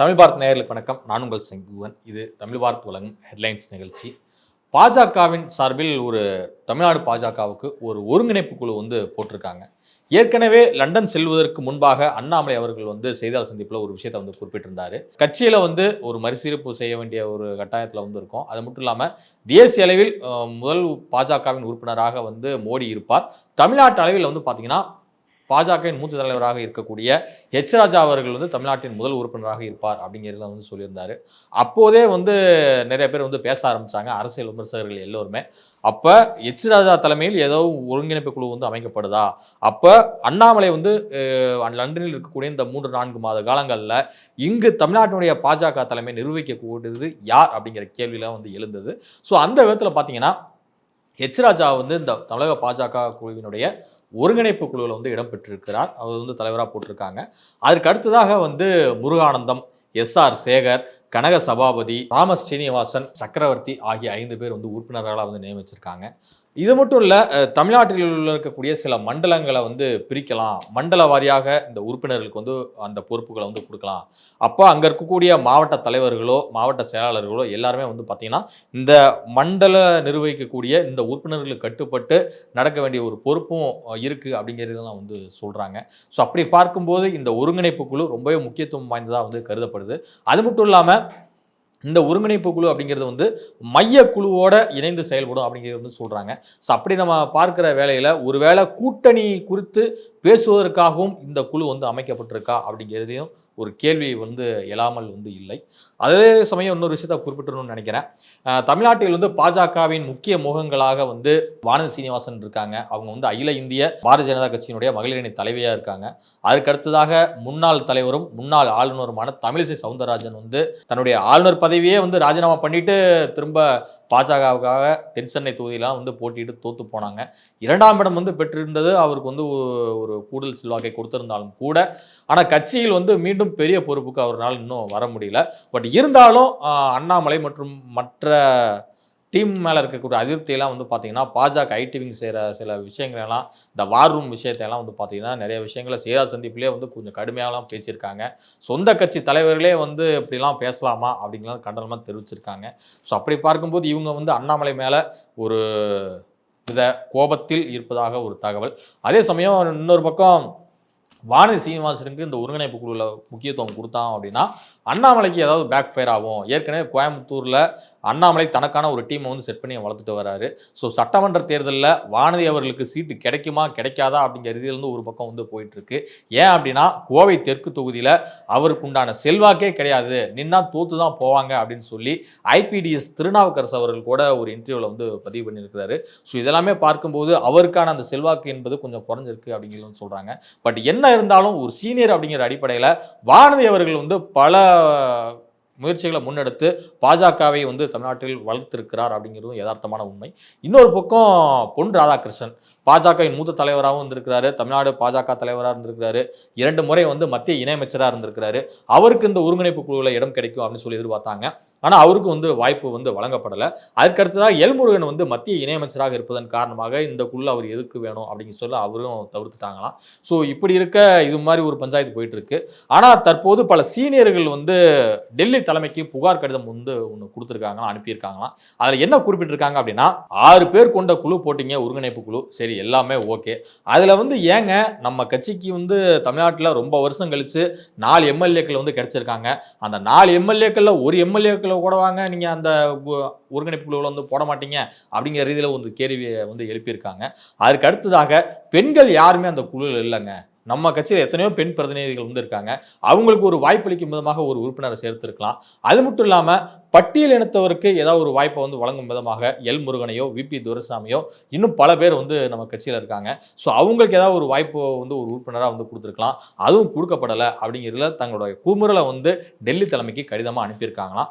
தமிழ் பாரத் நேயர்களுக்கு வணக்கம். நான் உங்கள் செங்குவன். இது தமிழ் பாரத் வழங்கும் ஹெட்லைன்ஸ் நிகழ்ச்சி. பாஜகவின் சார்பில் ஒரு தமிழ்நாடு பாஜகவுக்கு ஒரு ஒருங்கிணைப்பு குழு வந்து போட்டிருக்காங்க. ஏற்கனவே லண்டன் செல்வதற்கு முன்பாக அண்ணாமலை அவர்கள் வந்து செய்தியாளர் சந்திப்பில் ஒரு விஷயத்தை வந்து குறிப்பிட்டிருந்தார். கட்சியில் வந்து ஒரு மறுசீரமைப்பு செய்ய வேண்டிய ஒரு கட்டாயத்தில் வந்து இருக்கும். அது மட்டும் இல்லாமல் தேசிய அளவில் முதல் பாஜகவின் உறுப்பினராக வந்து மோடி இருப்பார். தமிழ்நாட்டு அளவில் வந்து பார்த்தீங்கன்னா பாஜகவின் மூத்த தலைவராக இருக்கக்கூடிய ஹெச் ராஜா அவர்கள் வந்து தமிழ்நாட்டின் முதல் உறுப்பினராக இருப்பார் அப்படிங்கிறத வந்து சொல்லியிருந்தார். அப்போதே வந்து நிறைய பேர் வந்து பேச ஆரம்பிச்சாங்க. அரசியல் விமர்சகர்கள் எல்லோருமே. அப்போ எச் ராஜா தலைமையில் ஏதோ ஒருங்கிணைப்பு குழு வந்து அமைக்கப்படுதா? அப்போ அண்ணாமலை வந்து லண்டனில் இருக்கக்கூடிய இந்த மூன்று நான்கு மாத காலங்களில் இங்கு தமிழ்நாட்டினுடைய பாஜக தலைமை நிர்வகிக்கக்கூடியது யார் அப்படிங்கிற கேள்வியெல்லாம் வந்து எழுந்தது. ஸோ அந்த விதத்தில் பார்த்தீங்கன்னா எச் ராஜா வந்து இந்த தமிழக பாஜக குழுவினுடைய ஒருங்கிணைப்பு குழுவில் வந்து இடம்பெற்றிருக்கிறார் அவர் வந்து தலைவராக போட்டிருக்காங்க. அதற்கு அடுத்ததாக வந்து முருகானந்தம் எஸ்ஆர் சேகர் கனக சபாபதி ராம ஸ்ரீனிவாசன் சக்கரவர்த்தி ஆகிய ஐந்து பேர் வந்து உறுப்பினர்களாக வந்து நியமிச்சிருக்காங்க. இது மட்டும் இல்லை தமிழ்நாட்டில் உள்ள இருக்கக்கூடிய சில மண்டலங்களை வந்து பிரிக்கலாம். மண்டல வாரியாக இந்த உறுப்பினர்களுக்கு வந்து அந்த பொறுப்புகளை வந்து கொடுக்கலாம். அப்போ அங்கே இருக்கக்கூடிய மாவட்ட தலைவர்களோ மாவட்ட செயலாளர்களோ எல்லாருமே வந்து பார்த்திங்கன்னா இந்த மண்டல நிர்வகிக்கக்கூடிய இந்த உறுப்பினர்களுக்கு கட்டுப்பட்டு நடக்க வேண்டிய ஒரு பொறுப்பும் இருக்குது அப்படிங்கிறதெல்லாம் வந்து சொல்கிறாங்க ஸோ அப்படி பார்க்கும்போது இந்த ஒருங்கிணைப்பு குழு ரொம்பவே முக்கியத்துவம் வாய்ந்ததாக வந்து கருதப்படுது. அது மட்டும் இல்லாமல் இந்த ஒருங்கிணைப்பு குழு அப்படிங்கிறது வந்து மைய குழுவோட இணைந்து செயல்படும் அப்படிங்கிறது வந்து சொல்கிறாங்க ஸோ அப்படி நம்ம பார்க்குற வேலையில் ஒருவேளை கூட்டணி குறித்து பேசுவதற்காகவும் இந்த குழு வந்து அமைக்கப்பட்டிருக்கா அப்படிங்கிறதையும் ஒரு கேள்வி வந்து எழாமல் வந்து இல்லை. அதே சமயம் இன்னொரு விஷயத்த குறிப்பிட்டணும்னு நினைக்கிறேன். தமிழ்நாட்டில் வந்து பாஜகவின் முக்கிய முகங்களாக வந்து வானதி சீனிவாசன் இருக்காங்க. அவங்க வந்து அகில இந்திய பாரதிய ஜனதா கட்சியினுடைய மகளிரணி தலைவியாக இருக்காங்க. அதற்கு அடுத்ததாக முன்னாள் தலைவரும் முன்னாள் ஆளுநருமான தமிழிசை சவுந்தரராஜன் வந்து தன்னுடைய ஆளுநர் பதவியே வந்து ராஜினாமா பண்ணிட்டு திரும்ப பாஜகவுக்காக தென் சென்னை தொகுதியெல்லாம் வந்து போட்டியிட்டு தோத்து போனாங்க. இரண்டாம் இடம் வந்து பெற்றிருந்தது அவருக்கு வந்து ஒரு- ஒரு கூடுதல் செல்வாக்கை கொடுத்திருந்தாலும் கூட. ஆனால் கட்சியில் வந்து மீண்டும் பெரிய பொறுப்புக்கு அவரால் இன்னும் வர முடியல. பட் இருந்தாலும் அண்ணாமலை மற்றும் மற்ற டீம் மேலே இருக்கக்கூடிய அதிருப்தியெல்லாம் வந்து பார்த்தீங்கன்னா பாஜக ஐடிவிங் செய்கிற சில விஷயங்களெல்லாம் இந்த வார் ரூம் விஷயத்தையெல்லாம் வந்து பார்த்தீங்கன்னா நிறைய விஷயங்களை செய்தா சந்திப்பிலே வந்து கொஞ்சம் கடுமையாகலாம் பேசியிருக்காங்க. சொந்த கட்சி தலைவர்களே வந்து இப்படிலாம் பேசலாமா அப்படிங்கலாம் கண்டனமாக தெரிவிச்சிருக்காங்க. ஸோ அப்படி பார்க்கும்போது இவங்க வந்து அண்ணாமலை மேலே ஒரு வித கோபத்தில் இருப்பதாக ஒரு தகவல். அதே சமயம் இன்னொரு பக்கம் வானதி சீனிவாசனுக்கு இந்த ஒருங்கிணைப்பு குழுவில் முக்கியத்துவம் கொடுத்தான் அப்படின்னா அண்ணாமலைக்கு ஏதாவது பேக் ஃபயர் ஆகும். ஏற்கனவே கோயம்புத்தூரில் அண்ணாமலை தனக்கான ஒரு டீமை வந்து செட் பண்ணி வளர்த்துட்டு வராரு. ஸோ சட்டமன்ற தேர்தலில் வானதி அவர்களுக்கு சீட்டு கிடைக்குமா கிடைக்காதா அப்படிங்கிற ரீதியிலேருந்து ஒரு பக்கம் வந்து போயிட்டுருக்கு ஏன் அப்படின்னா கோவை தெற்கு தொகுதியில் அவருக்கு உண்டான செல்வாக்கே கிடையாது. நின்னா தோத்து தான் போவாங்க அப்படின்னு சொல்லி ஐபிடிஎஸ் திருநாவுக்கரசு அவர்கள் கூட ஒரு இன்டர்வியூவில் வந்து பதிவு பண்ணியிருக்கிறாரு. ஸோ இதெல்லாமே பார்க்கும்போது அவருக்கான அந்த செல்வாக்கு என்பது கொஞ்சம் குறைஞ்சிருக்கு அப்படிங்கிறது சொல்கிறாங்க பட் என்ன இருந்தாலும் ஒரு சீனியர் அப்படிங்கிற அடிப்படையில் வானதி அவர்கள் வந்து பல முயற்சிகளை முன்னெடுத்து பாஜகவை வந்து தமிழ்நாட்டில் வளர்த்திருக்கிறார் அப்படிங்கிறதும் யதார்த்தமான உண்மை. இன்னொரு பக்கம் பொன் ராதாகிருஷ்ணன். பாஜகவின் மூத்த தலைவராகவும் இருந்திருக்கிறாரு. தமிழ்நாடு பாஜக தலைவராக இருந்திருக்கிறாரு. இரண்டு முறை வந்து மத்திய இணையமைச்சராக இருந்திருக்கிறாரு. அவருக்கு இந்த ஒருங்கிணைப்பு குழுவில் இடம் கிடைக்கும் அப்படின்னு சொல்லி எதிர்பார்த்தாங்க. ஆனால் அவருக்கு வந்து வாய்ப்பு வந்து வழங்கப்படலை. அதுக்கடுத்ததாக எல்முருகன் வந்து மத்திய இணையமைச்சராக இருப்பதன் காரணமாக இந்த குழு அவர் எதுக்கு வேணும் அப்படின்னு சொல்லி அவரும் தவிர்த்துட்டாங்களாம். ஸோ இப்படி இருக்க இது மாதிரி ஒரு பஞ்சாயத்து போயிட்டு இருக்கு ஆனால் தற்போது பல சீனியர்கள் வந்து டெல்லி தலைமைக்கு புகார் கடிதம் வந்து ஒன்று கொடுத்துருக்காங்களாம் அனுப்பியிருக்காங்களாம். அதில் என்ன குறிப்பிட்டிருக்காங்க அப்படின்னா ஆறு பேர் கொண்ட குழு போட்டிங்க ஒருங்கிணைப்பு குழு. சரி எல்லாமே ஓகே. அதில் வந்து ஏங்க நம்ம கட்சிக்கு வந்து தமிழ்நாட்டில் ரொம்ப வருஷம் கழித்து நாலு எம்எல்ஏக்கள் வந்து கிடைச்சிருக்காங்க. அந்த நாலு எம்எல்ஏக்களில் ஒரு எம்எல்ஏக்கள் கூட ஓடவாங்க. நீங்கள் அந்த ஒருங்கிணைப்பு குழுவில் வந்து போட மாட்டீங்க அப்படிங்கிற ரீதியில் வந்து கேள்வியை வந்து எழுப்பியிருக்காங்க. அதுக்கு அடுத்ததாக பெண்கள் யாருமே அந்த குழுவில் இல்லைங்க. நம்ம கட்சியில் எத்தனையோ பெண் பிரதிநிதிகள் வந்து இருக்காங்க. அவங்களுக்கு ஒரு வாய்ப்பளிக்கும் விதமாக ஒரு உறுப்பினரை சேர்த்துருக்கலாம். அது மட்டும் இல்லாமல் பட்டியல் இனத்தவருக்கு ஏதாவது ஒரு வாய்ப்பை வந்து வழங்கும் விதமாக எல் முருகனையோ விபி துரைசாமியோ இன்னும் பல பேர் வந்து நம்ம கட்சியில் இருக்காங்க. ஸோ அவங்களுக்கு ஏதாவது ஒரு வாய்ப்பு வந்து ஒரு உறுப்பினராக வந்து கொடுத்துருக்கலாம். அதுவும் கொடுக்கப்படலை அப்படிங்கிறதுல தங்களுடைய குமுறலை வந்து டெல்லி தலைமைக்கு கடிதமாக அனுப்பியிருக்காங்களாம்.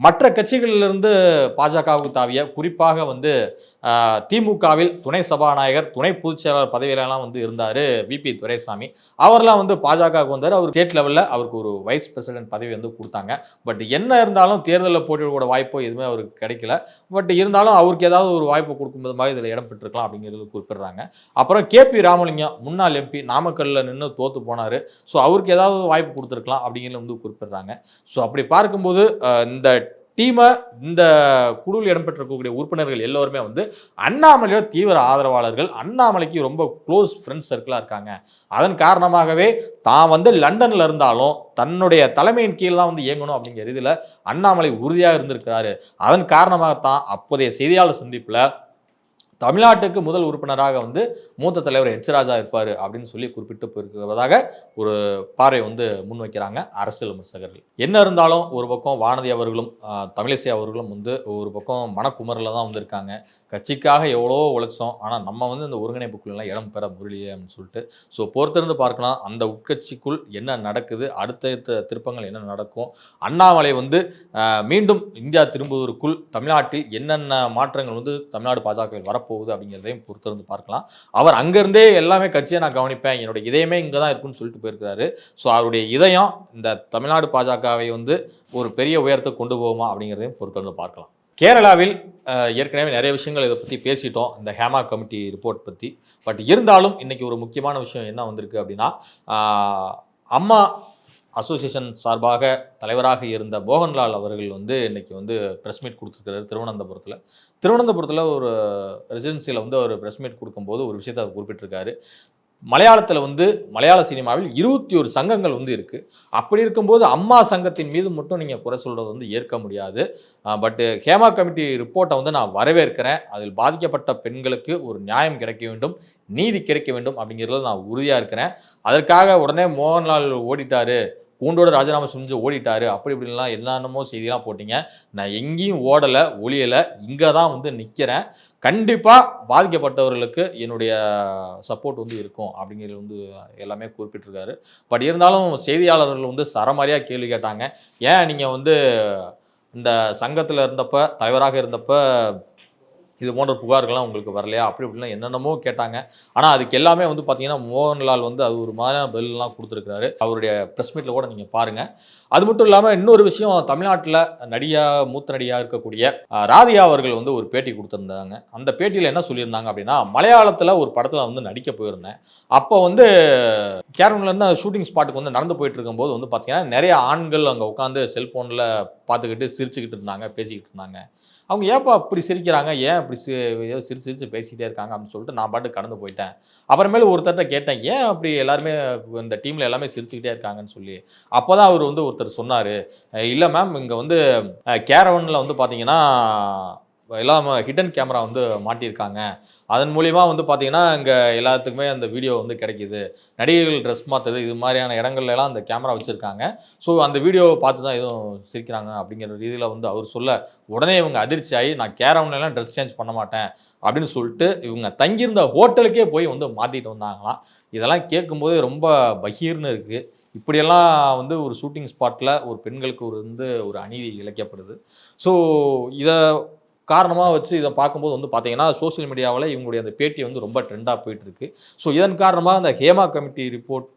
மற்ற கட்சிகளிலிருந்து பாஜகவுக்கு தாவிய குறிப்பாக வந்து திமுகவில் துணை சபாநாயகர் துணை பொதுச் செயலாளர் பதவியிலலாம் வந்து இருந்தார் விபி துரைசாமி. அவர்லாம் வந்து பாஜகவுக்கு வந்தார். அவர் ஸ்டேட் லெவலில் அவருக்கு ஒரு வைஸ் பிரசிடென்ட் பதவி வந்து கொடுத்தாங்க. பட் என்ன இருந்தாலும் தேர்தலில் போட்டியிடக்கூட வாய்ப்போ எதுவுமே அவருக்கு கிடைக்கல. பட் இருந்தாலும் அவருக்கு ஏதாவது ஒரு வாய்ப்பு கொடுக்கும்போது மாதிரி இதில் இடம் பெற்றிருக்கலாம் அப்படிங்கிறது குறிப்பிடுறாங்க. அப்புறம் கேபி ராமலிங்கம் முன்னாள் எம்பி நாமக்கல்லில் நின்று தோற்று போனார். ஸோ அவருக்கு ஏதாவது வாய்ப்பு கொடுத்துருக்கலாம் அப்படிங்கிறது வந்து குறிப்பிடுறாங்க. ஸோ அப்படி பார்க்கும்போது இந்த டீமை இந்த குழுவில் இடம்பெற்றிருக்கக்கூடிய உறுப்பினர்கள் எல்லோருமே வந்து அண்ணாமலையோட தீவிர ஆதரவாளர்கள். அண்ணாமலைக்கு ரொம்ப க்ளோஸ் ஃப்ரெண்ட்ஸ் சர்க்கிளாக இருக்காங்க. அதன் காரணமாகவே தான் வந்து லண்டனில் இருந்தாலும் தன்னுடைய தலைமையின் கீழ் தான் வந்து இயங்கணும் அப்படிங்கிற இதில் அண்ணாமலை உறுதியாக இருந்திருக்கிறாரு. அதன் காரணமாகத்தான் அப்போதைய செய்தியாளர் சந்திப்பில் தமிழ்நாட்டுக்கு முதல் உறுப்பினராக வந்து மூத்த தலைவர் எச் ராஜா இருப்பார் அப்படின்னு சொல்லி குறிப்பிட்டு போயிருக்கிறதாக ஒரு பார்வை வந்து முன்வைக்கிறாங்க அரசியல் விமர்சகர்கள். என்ன இருந்தாலும் ஒரு பக்கம் வானதி அவர்களும் தமிழிசை அவர்களும் வந்து ஒரு பக்கம் மனக்குமரில் தான் வந்திருக்காங்க. கட்சிக்காக எவ்வளோ உழைச்சோம். ஆனால் நம்ம வந்து இந்த ஒருங்கிணைப்புக்குள்ளெல்லாம் இடம் பெற முடியலையே அப்படின்னு சொல்லிட்டு. ஸோ பொறுத்திருந்து பார்க்கலாம். அந்த உட்கட்சிக்குள் என்ன நடக்குது? அடுத்தடுத்த திருப்பங்கள் என்ன நடக்கும்? அண்ணாமலை வந்து மீண்டும் இந்தியா திரும்புவதற்குள் தமிழ்நாட்டில் என்னென்ன மாற்றங்கள் வந்து தமிழ்நாடு பாஜகவில் வரப்போகுது அப்படிங்கிறதையும் பொறுத்திருந்து பார்க்கலாம். அவர் அங்கேருந்தே எல்லாமே கட்சியை நான் கவனிப்பேன். என்னோட இதயமே இங்கே தான் இருக்குன்னு சொல்லிட்டு போயிருக்கிறாரு. ஸோ அவருடைய இதயம் இந்த தமிழ்நாடு பாஜகவை வந்து ஒரு பெரிய உயரத்தை கொண்டு போகுமா அப்படிங்கிறதையும் பொறுத்திருந்து பார்க்கலாம். கேரளாவில் ஏற்கனவே நிறைய விஷயங்கள் இதை பற்றி பேசிட்டோம் இந்த ஹேமா கமிட்டி ரிப்போர்ட் பற்றி பட் இருந்தாலும் இன்றைக்கி ஒரு முக்கியமான விஷயம் என்ன வந்திருக்கு அப்படின்னா அம்மா அசோசியேஷன் சார்பாக தலைவராக இருந்த மோகன்லால் அவர்கள் வந்து இன்னைக்கு வந்து ப்ரெஸ் மீட் கொடுத்துருக்காரு திருவனந்தபுரத்தில். திருவனந்தபுரத்தில் ஒரு ரெசிடென்சியில் வந்து அவர் ப்ரெஸ் மீட் கொடுக்கும்போது ஒரு விஷயத்தை குறிப்பிட்டிருக்காரு. மலையாளத்தில் வந்து மலையாள சினிமாவில் இருபத்தி ஒரு சங்கங்கள் வந்து இருக்குது அப்படி இருக்கும்போது அம்மா சங்கத்தின் மீது மட்டும் நீங்கள் குறை சொல்கிறது வந்து ஏற்க முடியாது. பட்டு ஹேமா கமிட்டி ரிப்போர்ட்டை வந்து நான் வரவேற்கிறேன். அதில் பாதிக்கப்பட்ட பெண்களுக்கு ஒரு நியாயம் கிடைக்க வேண்டும் நீதி கிடைக்க வேண்டும் அப்படிங்கிறதுல நான் உறுதியாக இருக்கிறேன். அதற்காக உடனே மோகன்லால் ஓடிட்டாரு. கூண்டோட ராஜினாமா செஞ்சு ஓடிட்டாரு. அப்படி இப்படின்லாம் என்னென்னமோ செய்திலாம் போட்டீங்க. நான் எங்கேயும் ஓடலை ஒளியலை இங்கே தான் வந்து நிற்கிறேன் கண்டிப்பாக பாதிக்கப்பட்டவர்களுக்கு என்னுடைய சப்போர்ட் வந்து இருக்கும் அப்படிங்கிறது வந்து எல்லாமே குறிப்பிட்டிருக்காரு. பட் இருந்தாலும் செய்தியாளர்கள் வந்து சரமாரியாக கேள்வி கேட்டாங்க. ஏன் நீங்கள் வந்து இந்த சங்கத்தில் இருந்தப்போ தலைவராக இருந்தப்போ இது போன்ற புகார்கள்லாம் உங்களுக்கு வரலையா? அப்படி இப்படிலாம் என்னென்னமோ கேட்டாங்க. ஆனால் அதுக்கு எல்லாமே வந்து பார்த்தீங்கன்னா மோகன்லால் வந்து அது ஒரு மாதிரியான பதிலெலாம் கொடுத்துருக்காரு அவருடைய ப்ரெஸ் மீட்டில் கூட நீங்கள் பாருங்கள் அது மட்டும் இல்லாமல் இன்னொரு விஷயம் தமிழ்நாட்டில் நடிகா மூத்த நடிகாக இருக்கக்கூடிய ராதியா அவர்கள் வந்து ஒரு பேட்டி கொடுத்துருந்தாங்க. அந்த பேட்டியில் என்ன சொல்லியிருந்தாங்க அப்படின்னா மலையாளத்தில் ஒரு படத்தில் வந்து நடிக்க போயிருந்தேன். அப்போ வந்து கேரவன்லேருந்து ஷூட்டிங் ஸ்பாட்டுக்கு வந்து நடந்து போயிட்டு இருக்கும்போது வந்து பார்த்தீங்கன்னா நிறைய ஆண்கள் அங்கே உட்காந்து செல்ஃபோனில் பார்த்துக்கிட்டு சிரிச்சுக்கிட்டு இருந்தாங்க பேசிக்கிட்டு இருந்தாங்க. அவங்க ஏன்ப்பா அப்படி சிரிக்கிறாங்க? ஏன் அப்படி ஏதோ சிரிச்சு சிரிச்சு பேசிக்கிட்டே இருக்காங்க அப்படின்னு சொல்லிட்டு நான் பாட்டு கடந்து போயிட்டேன். அப்புறமேல ஒருத்தர்கிட்ட கேட்டேன் ஏன் அப்படி எல்லாருமே இந்த டீமில் எல்லாமே சிரிச்சுக்கிட்டே இருக்காங்கன்னு சொல்லி? அப்போ தான் அவர் வந்து ஒருத்தர் சொன்னார் இல்லை மேம் இங்கே வந்து கேரவனில் வந்து பார்த்தீங்கன்னா எல்லாம் ஹிடன் கேமரா வந்து மாட்டியிருக்காங்க. அதன் மூலிமா வந்து பார்த்தீங்கன்னா இங்கே எல்லாத்துக்குமே அந்த வீடியோ வந்து கிடைக்கிது. நடிகைகள் ட்ரெஸ் மாற்றுறது இது மாதிரியான இடங்கள்லாம் அந்த கேமரா வச்சுருக்காங்க. ஸோ அந்த வீடியோவை பார்த்து தான் எதுவும் சிரிக்கிறாங்க அப்படிங்கிற ரீதியில் வந்து அவர் சொல்ல உடனே இவங்க அதிர்ச்சி ஆகி நான் கேரவுன்லாம் ட்ரெஸ் சேஞ்ச் பண்ண மாட்டேன். அப்படின்னு சொல்லிட்டு இவங்க தங்கியிருந்த ஹோட்டலுக்கே போய் வந்து மாற்றிட்டு வந்தாங்களாம் இதெல்லாம் கேட்கும்போது ரொம்ப பகீர்னு இருக்குது இப்படியெல்லாம் வந்து ஒரு ஷூட்டிங் ஸ்பாட்டில் ஒரு பெண்களுக்கு ஒரு வந்து ஒரு அநீதி இழைக்கப்படுது. ஸோ இதை காரணமாக வச்சு இதை பார்க்கும்போது வந்து பார்த்தீங்கன்னா சோஷியல் மீடியாவில் இவங்களுடைய அந்த பேட்டி வந்து ரொம்ப ட்ரெண்டாக போயிட்டுருக்கு. ஸோ இதன் காரணமாக அந்த ஹேமா கமிட்டி ரிப்போர்ட்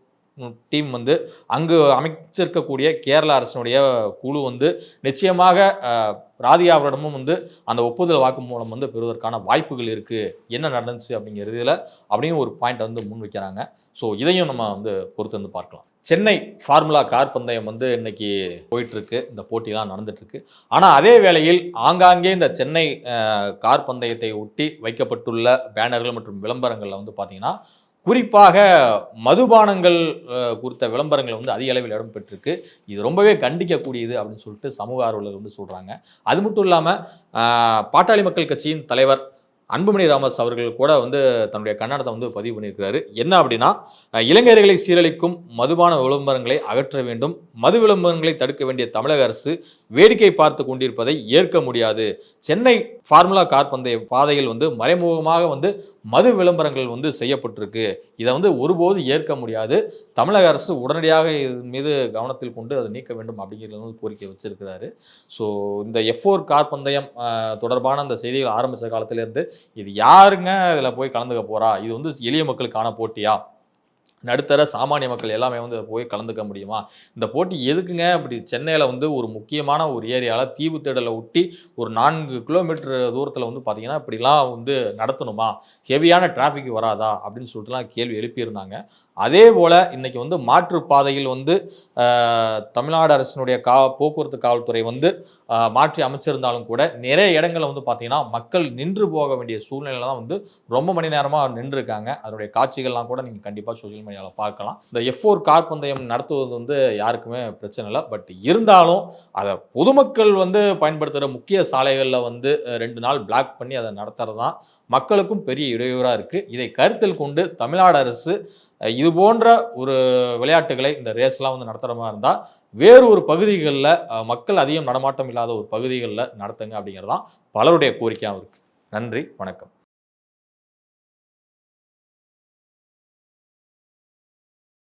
டீம் வந்து அங்கு அமைச்சிருக்கக்கூடிய கேரள அரசினுடைய குழு வந்து நிச்சயமாக ராதிகா அவரிடமும் வந்து அந்த ஒப்புதல் வாக்கு மூலம் வந்து பெறுவதற்கான வாய்ப்புகள் இருக்குது என்ன நடந்துச்சு அப்படிங்கிறதுல அப்படியும் ஒரு பாயிண்ட் வந்து முன் வைக்கிறாங்க ஸோ இதையும் நம்ம வந்து பொறுத்து வந்து பார்க்கலாம். சென்னை ஃபார்முலா கார் பந்தயம் வந்து இன்னைக்கு போயிட்டுருக்கு. இந்த போட்டிலாம் நடந்துகிட்ருக்கு ஆனால் அதே வேளையில் ஆங்காங்கே இந்த சென்னை கார் பந்தயத்தை ஒட்டி வைக்கப்பட்டுள்ள பேனர்கள் மற்றும் விளம்பரங்களில் வந்து பார்த்திங்கன்னா குறிப்பாக மதுபானங்கள் குறித்த விளம்பரங்கள் வந்து அதிக அளவில் இடம்பெற்றிருக்கு இது ரொம்பவே கண்டிக்கக்கூடியது அப்படின்னு சொல்லிட்டு சமூக ஆர்வலர் வந்து சொல்கிறாங்க அது மட்டும் இல்லாமல் பாட்டாளி மக்கள் கட்சியின் தலைவர் அன்புமணி ராமதாஸ் அவர்கள் கூட வந்து தன்னுடைய கன்னடத்தை வந்து பதிவு பண்ணியிருக்கிறாரு. என்ன அப்படின்னா இளைஞர்களை சீரழிக்கும் மதுபான விளம்பரங்களை அகற்ற வேண்டும். மது விளம்பரங்களை தடுக்க வேண்டிய தமிழக அரசு வேடிக்கை பார்த்து கொண்டிருப்பதை ஏற்க முடியாது. சென்னை ஃபார்முலா கார் பந்தய பாதையில் வந்து மறைமுகமாக வந்து மது விளம்பரங்கள் வந்து செய்யப்பட்டிருக்கு. இதை வந்து ஒருபோது ஏற்க முடியாது. தமிழக அரசு உடனடியாக இதன் மீது கவனத்தில் கொண்டு அதை நீக்க வேண்டும் அப்படிங்கிறது வந்து கோரிக்கை வச்சிருக்கிறாரு. ஸோ இந்த எஃப் ஃபோர் கார் பந்தயம் தொடர்பான அந்த செய்திகள் ஆரம்பித்த காலத்திலேருந்து இது யாருங்க? இதில் போய் கலந்துக்க போறா? இது வந்து எளிய மக்களுக்கான போட்டியா? நடுத்தர சாமானிய மக்கள் எல்லாமே வந்து போய் கலந்துக்க முடியுமா? இந்த போட்டி எதுக்குங்க? அப்படி சென்னையில் வந்து ஒரு முக்கியமான ஒரு ஏரியாவில் தீவு தேடலை ஒட்டி ஒரு நான்கு கிலோமீட்டர் தூரத்தில் வந்து பார்த்தீங்கன்னா இப்படிலாம் வந்து நடத்தணுமா? ஹெவியான டிராஃபிக் வராதா? அப்படின்னு சொல்லிட்டுலாம் கேள்வி எழுப்பியிருந்தாங்க. அதே போல் இன்றைக்கி வந்து மாற்று பாதையில் வந்து தமிழ்நாடு அரசினுடைய கா போக்குவரத்து காவல்துறை வந்து மாற்றி அமைச்சிருந்தாலும் கூட நிறைய இடங்களில் வந்து பார்த்தீங்கன்னா மக்கள் நின்று போக வேண்டிய சூழ்நிலை தான் வந்து ரொம்ப மணி நேரமாக நின்றுருக்காங்க. அதனுடைய காட்சிகள்லாம் கூட நீங்கள் கண்டிப்பாக சோஷியல் மீடியாவில் பார்க்கலாம். இந்த எஃப் ஃபோர் கார் பந்தயம் நடத்துவது வந்து யாருக்குமே பிரச்சனை இல்லை. பட் இருந்தாலும் அதை பொதுமக்கள் வந்து பயன்படுத்துகிற முக்கிய சாலைகளில் வந்து ரெண்டு நாள் பிளாக் பண்ணி அதை நடத்துறது தான் மக்களுக்கும் பெரிய இடையூறாக இருக்குது இதை கருத்தில் கொண்டு தமிழ்நாடு அரசு இது போன்ற ஒரு விளையாட்டுகளை இந்த ரேஸ்லாம் வந்து நடத்துகிற மாதிரி இருந்தால் வேறு ஒரு பகுதிகளில் மக்கள் அதிகம் நடமாட்டம் இல்லாத ஒரு பகுதிகளில் நடத்துங்க அப்படிங்கிறது தான் பலருடைய கோரிக்கையாகவும் இருக்குது நன்றி வணக்கம்.